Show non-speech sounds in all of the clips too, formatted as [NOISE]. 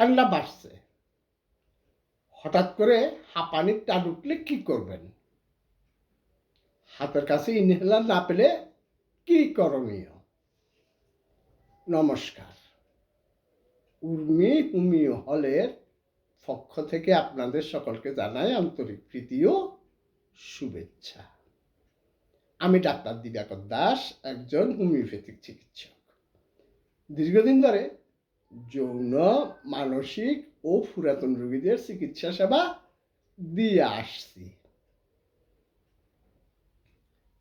ঠান্ডা বাড়ছে। হঠাৎ করে হাঁপানির টান উঠলে কি করবেন? হাতের কাছে ইনহেলার না পেলে কি করণীয়? নমস্কার। উর্মি হুমিও হলের পক্ষ থেকে আপনাদের সকলকে জানাই আন্তরিক প্রীতি ও শুভেচ্ছা। আমি ডাক্তার দিবাকর দাস, একজন হোমিওপ্যাথিক চিকিৎসক। দীর্ঘদিন ধরে যৌন, মানসিক ও পুরাতন রোগীদের চিকিৎসা সেবা দিয়ে আসছি।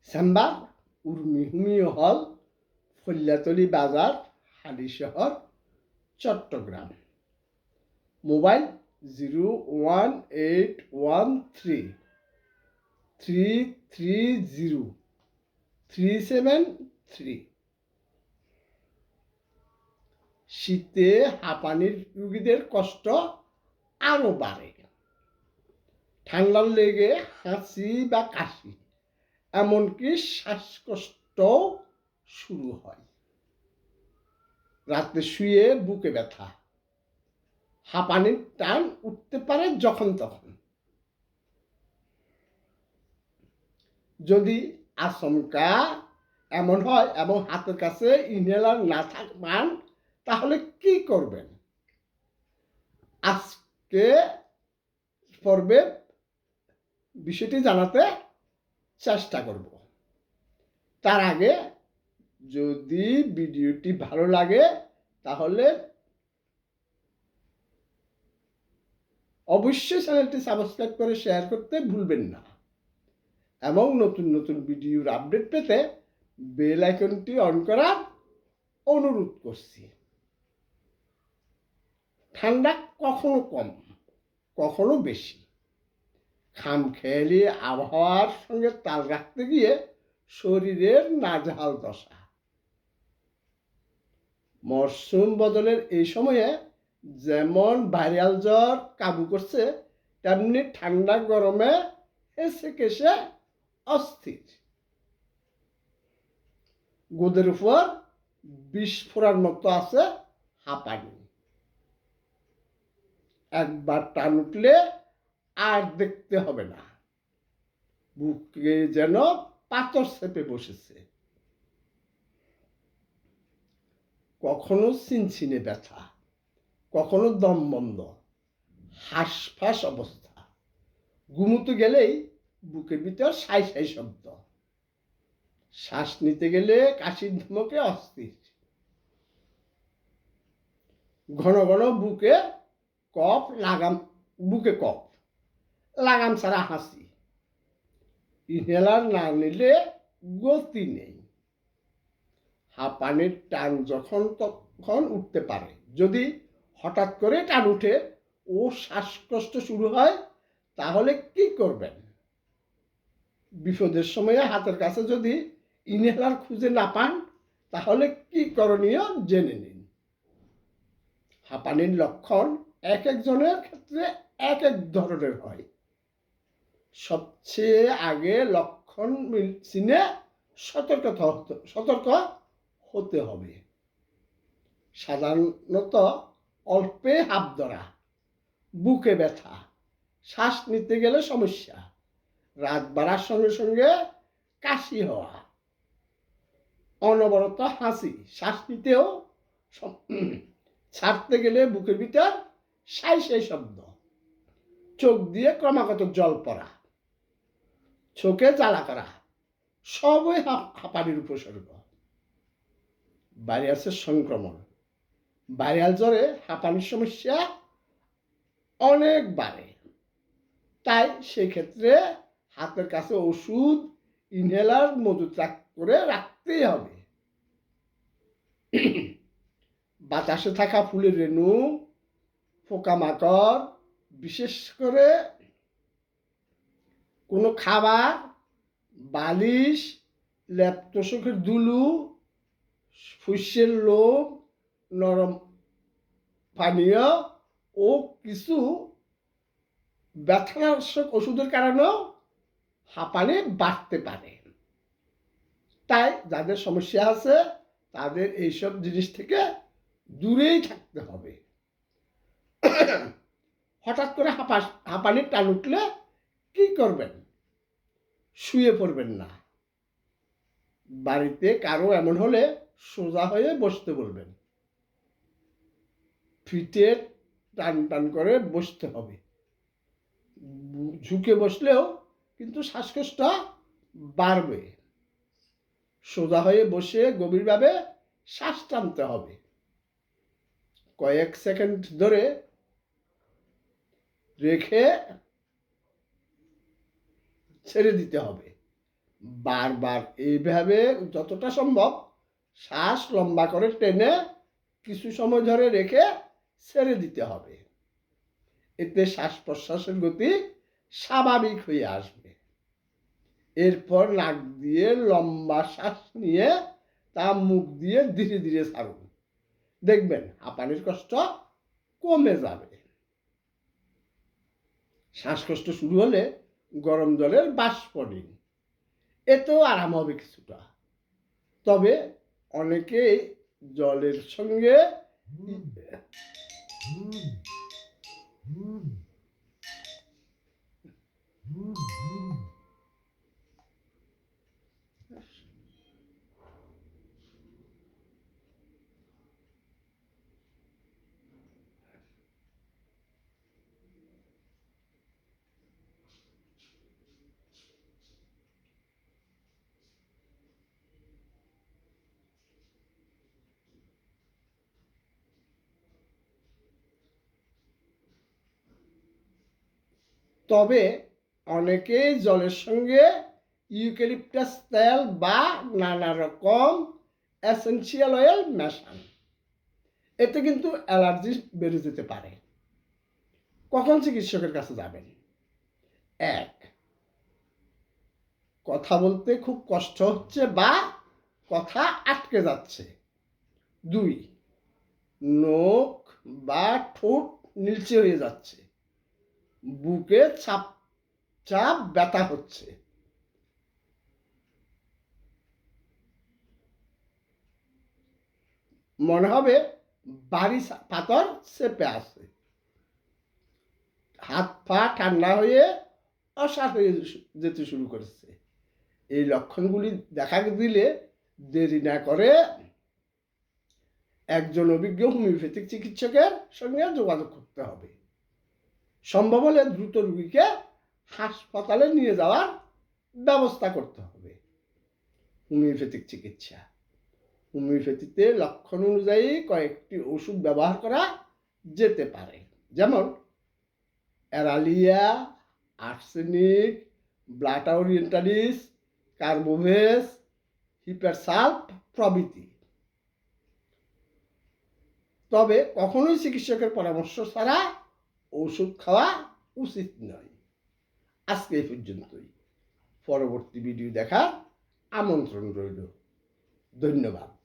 চেম্বার উর্মি হোমিও হল ফল্যাতলি বাজার, Halishahar, Chittagong. Mobile zero one eight one three three three zero, three seven three. শীতে হাঁপানির রুগীদের কষ্ট আরও বাড়ে। ঠান্ডার লেগে হাসি বা কাশি, এমনকি শ্বাসকষ্ট শুরু হয়। রাতে শুয়ে বুকে ব্যথা, হাঁপানির টান উঠতে পারে যখন তখন। যদি আচমকা এমন হয় এবং হাতের কাছে ইনহেলার না থাক পান তাহলে কি করবেন? আজকে পর্বে বিষয়টি জানাতে চেষ্টা করব। তার আগে যদি ভিডিওটি ভালো লাগে, তাহলে অবশ্যই চ্যানেলটি সাবস্ক্রাইব করে শেয়ার করতে ভুলবেন না এবং নতুন নতুন ভিডিওর আপডেট পেতে বেল আইকনটি অন করার অনুরোধ করছি। ঠান্ডা কখনো কম, কখনো বেশি। খামখেয়ালি আবহাওয়ার সঙ্গে তাল রাখতে গিয়ে শরীরের নাজেহাল দশা। মরশুম বদলের এই সময়ে যেমন ভাইরাল জ্বর কাবু করছে, তেমনি ঠান্ডা গরমে এসে কেসে অস্থির। গোদের উপর বিষ মতো আছে হাঁপানি। একবার টান উঠলে আর দেখতে হবে না। বুকে যেন পাথর চেপে বসেছে। কখনো চিনচিনে ব্যথা, কখনো দম বন্ধ, হাঁসফাঁস অবস্থা। ঘুমুতে গেলেই বুকের ভিতর সাই সাই শব্দ। শ্বাস নিতে গেলে কাশির ধমকে অস্থির। ঘন ঘন বুকে কফ, লাগাম, বুকে কফ। লাগাম ছাড়া হাসি। ইনহেলার না নিলে গতি নেই। হাঁপানির টান যখন তখন উঠতে পারে। যদি হঠাৎ করে টান উঠে ও শ্বাসকষ্ট শুরু হয়, তাহলে কি করবেন? বিপদের সময়ে হাতের কাছে যদি ইনহেলার খুঁজে না পান, তাহলে কি করণীয় জেনে নিন। হাঁপানির লক্ষণ এক একজনের ক্ষেত্রে এক এক ধরনের হয়। সবচেয়ে আগে লক্ষণ চিনে সতর্কতা সতর্ক হতে হবে। সাধারণত অল্পে হাত ধরা, বুকে ব্যথা, শ্বাস নিতে গেলে সমস্যা, রাত বাড়ার সঙ্গে সঙ্গে কাশি হওয়া, অনবরত হাসি, শ্বাস নিতেও ছাড়তে গেলে বুকের ভিতর সাই সাই শব্দ। চোখ দিয়ে ক্রমাগত জল পড়া। চোখে জ্বালা করা। সবই হাঁপানির উপসর্গ। ভাইরাসের সংক্রমণ। ভাইরাল জ্বরে হাঁপানির সমস্যা অনেক বাড়ে। তাই সেক্ষেত্রে হাতের কাছে ওষুধ, ইনহেলার মজুত করে রাখতেই হবে। বাতাসে থাকা ফুলের রেণু পোকামাকড়, বিশেষ করে কোনো খাবার, বালিশ ল্যাপটসকের দুলু, ফুসের লোভ নরম পানীয় ও কিছু ব্যথানাশক ওষুধের কারণেও হাঁপানি বাড়তে পারে। তাই যাদের সমস্যা আছে, তাদের এইসব জিনিস থেকে দূরেই থাকতে হবে। [COUGHS] হঠাৎ করে হাঁপা হাঁপানির টান উঠলে কি করবেন? শুয়ে পড়বেন না। বাড়িতে কারও এমন হলে সোজা হয়ে বসতে বলবেন। ফিটে টান টান করে বসতে হবে। ঝুঁকে বসলেও কিন্তু শ্বাসকষ্ট বাড়বে। সোজা হয়ে বসে গভীরভাবে শ্বাস টানতে হবে। কয়েক সেকেন্ড ধরে রেখে ছেড়ে দিতে হবে। বারবার এইভাবে যতটা সম্ভব শ্বাস লম্বা করে টেনে কিছু সময় ধরে রেখে ছেড়ে দিতে হবে। এতে শ্বাস প্রশ্বাসের গতি স্বাভাবিক হয়ে আসবে। এরপর নাক দিয়ে লম্বা শ্বাস নিয়ে তা মুখ দিয়ে ধীরে ধীরে ছাড়ুন। দেখবেন হাঁপানির কষ্ট কমে যাবে। শ্বাসকষ্ট শুরু হলে গরম জলের বাষ্প নিন এতেও আরাম হবে কিছুটা। তবে অনেকে জলের সঙ্গে তবে অনেকেই জলের সঙ্গে ইউক্যালিপটাস তেল বা নানা রকম এসেন্সিয়াল অয়েল মেশান। এতে কিন্তু অ্যালার্জি বেড়ে যেতে পারে। কখন চিকিৎসকের কাছে যাবেন? এক, কথা বলতে খুব কষ্ট হচ্ছে বা কথা আটকে যাচ্ছে। দুই, নখ বা ঠোঁট নিচে হয়ে যাচ্ছে। বুকে চাপ চাপ ব্যথা হচ্ছে। মনে হবে বাড়ি পাথর চেপে আছে। হাত পা ঠান্ডা হয়ে অসার হয়ে যেতে শুরু করেছে। এই লক্ষণগুলি দেখা দিলে দেরি না করে একজন অভিজ্ঞ হোমিওপ্যাথিক চিকিৎসকের সঙ্গে যোগাযোগ করতে হবে। সম্ভব হলে দ্রুত রুগীকে হাসপাতালে নিয়ে যাওয়ার ব্যবস্থা করতে হবে। হোমিওপ্যাথিক চিকিৎসা। হোমিওপ্যাথিতে লক্ষণ অনুযায়ী কয়েকটি ওষুধ ব্যবহার করা যেতে পারে। যেমন, Aralia, arsenic Blatta orientalis, carbo veg hepar sulph প্রভৃতি। তবে কখনোই চিকিৎসকের পরামর্শ ছাড়া ওষুধ খাওয়া উচিত নয়। আজকে এই পর্যন্তই। পরবর্তী ভিডিও দেখা আমন্ত্রণ রইল। ধন্যবাদ।